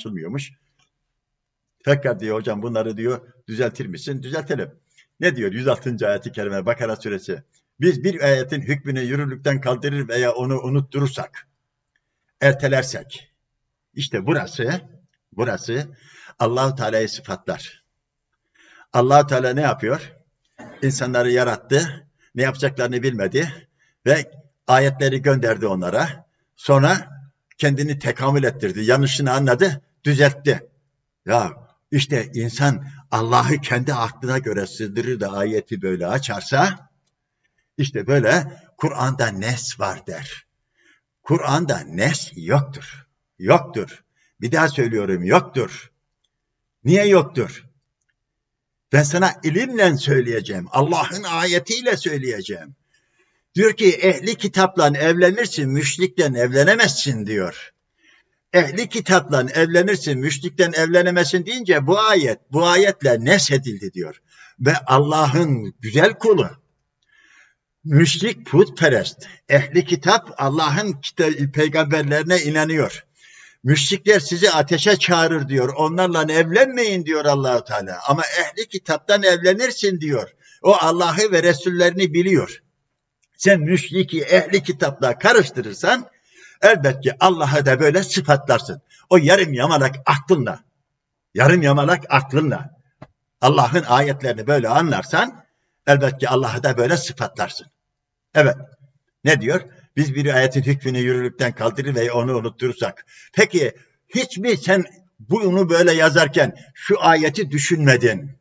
anlaşılmıyormuş. Tekrar diyor hocam bunları diyor düzeltir misin? Düzeltelim. Ne diyor 106. ayeti kerime Bakara suresi? Biz bir ayetin hükmünü yürürlükten kaldırır veya onu unutturursak, ertelersek, işte burası, burası Allahu Teala'yı sıfatlar. Allahu Teala ne yapıyor? İnsanları yarattı, ne yapacaklarını bilmedi ve ayetleri gönderdi onlara. Sonra kendini tekamül ettirdi, yanlışını anladı, düzeltti. Ya işte insan Allah'ı kendi aklına göre sığdırır da ayeti böyle açarsa, işte böyle Kur'an'da nes var der. Kur'an'da nes yoktur. Yoktur. Bir daha söylüyorum yoktur. Niye yoktur? Ben sana ilimle söyleyeceğim. Allah'ın ayetiyle söyleyeceğim. Diyor ki ehli kitapla evlenirsin, müşrikten evlenemezsin diyor. Ehli kitapla evlenirsin, müşrikten evlenemezsin deyince bu ayet, bu ayetle nesedildi diyor. Ve Allah'ın güzel kulu, müşrik putperest, ehli kitap Allah'ın kita- peygamberlerine inanıyor. Müşrikler sizi ateşe çağırır diyor. Onlarla evlenmeyin diyor Allahu Teala. Ama ehli kitaptan evlenirsin diyor. O Allah'ı ve Resullerini biliyor. Sen müşriki ehli kitapla karıştırırsan elbette Allah'ı da böyle sıfatlarsın. O yarım yamalak aklınla, yarım yamalak aklınla Allah'ın ayetlerini böyle anlarsan elbette Allah'ı da böyle sıfatlarsın. Evet. Ne diyor? Biz bir ayetin hükmünü yürürlükten kaldırır ve onu unutturursak. Peki hiç mi sen bunu böyle yazarken şu ayeti düşünmedin?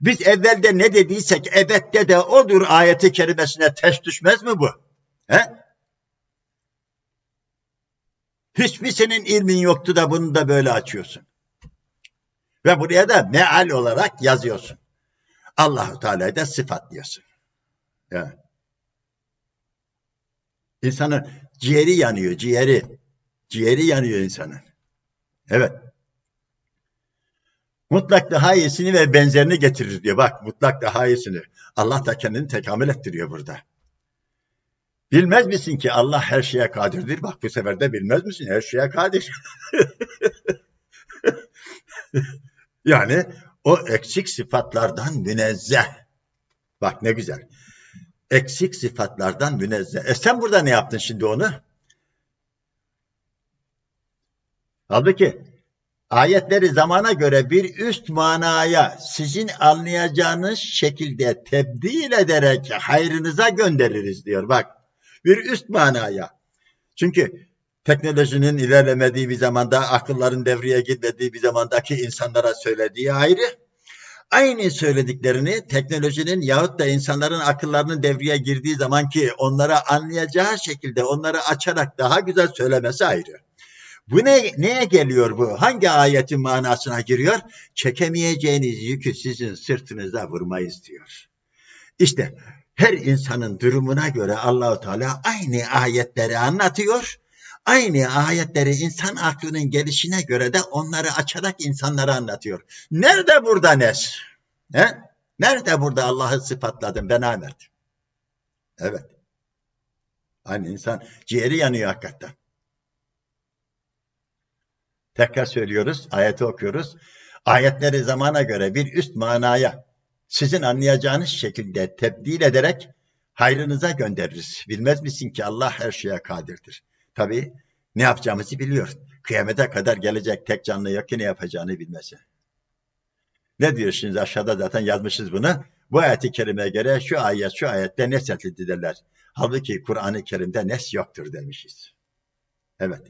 Biz evvelde ne dediysek ebette de odur ayeti kerimesine ters düşmez mi bu? He? Hiç mi senin ilmin yoktu da bunu da böyle açıyorsun? Ve buraya da meal olarak yazıyorsun. Allahu Teala'yı da sıfatlıyorsun. Evet. İnsanın ciğeri yanıyor, ciğeri. Ciğeri yanıyor insanın. Evet. Mutlak daha iyisini ve benzerini getirir diyor. Bak mutlak daha iyisini. Allah da kendini tekamül ettiriyor burada. Bilmez misin ki Allah her şeye kadirdir? Bak bu sefer de bilmez misin? Her şeye kadir. yani o eksik sıfatlardan münezzeh. Bak ne güzel. Eksik sıfatlardan münezzeh. E sen burada ne yaptın şimdi onu? Halbuki ayetleri zamana göre bir üst manaya sizin anlayacağınız şekilde tebdil ederek hayrınıza göndeririz diyor. Bak bir üst manaya. Çünkü teknolojinin ilerlemediği bir zamanda, akılların devreye girmediği bir zamandaki insanlara söylediği ayrı. Aynı söylediklerini teknolojinin yahut da insanların akıllarının devreye girdiği zaman ki onlara anlayacağı şekilde onları açarak daha güzel söylemesi ayrı. Bu ne, neye geliyor bu? Hangi ayetin manasına giriyor? Çekemeyeceğiniz yükü sizin sırtınıza vurmayız diyor. İşte her insanın durumuna göre Allahu Teala aynı ayetleri anlatıyor. Aynı ayetleri insan aklının gelişine göre de onları açarak insanlara anlatıyor. Nerede burada nes? He? Nerede burada Allah'ı sıfatladım ben Ahmet? Evet. Aynı insan ciğeri yanıyor hakikaten. Tekrar söylüyoruz, ayeti okuyoruz. Ayetleri zamana göre bir üst manaya sizin anlayacağınız şekilde tebdil ederek hayrınıza göndeririz. Bilmez misin ki Allah her şeye kadirdir. Tabii ne yapacağımızı biliyor. Kıyamete kadar gelecek tek canlı yok ki ne yapacağını bilmesi. Ne diyor şimdi aşağıda zaten yazmışız bunu. Bu ayeti kerimeye göre şu ayet şu ayette nesetli derler. Halbuki Kur'an-ı Kerim'de nes yoktur demişiz. Evet.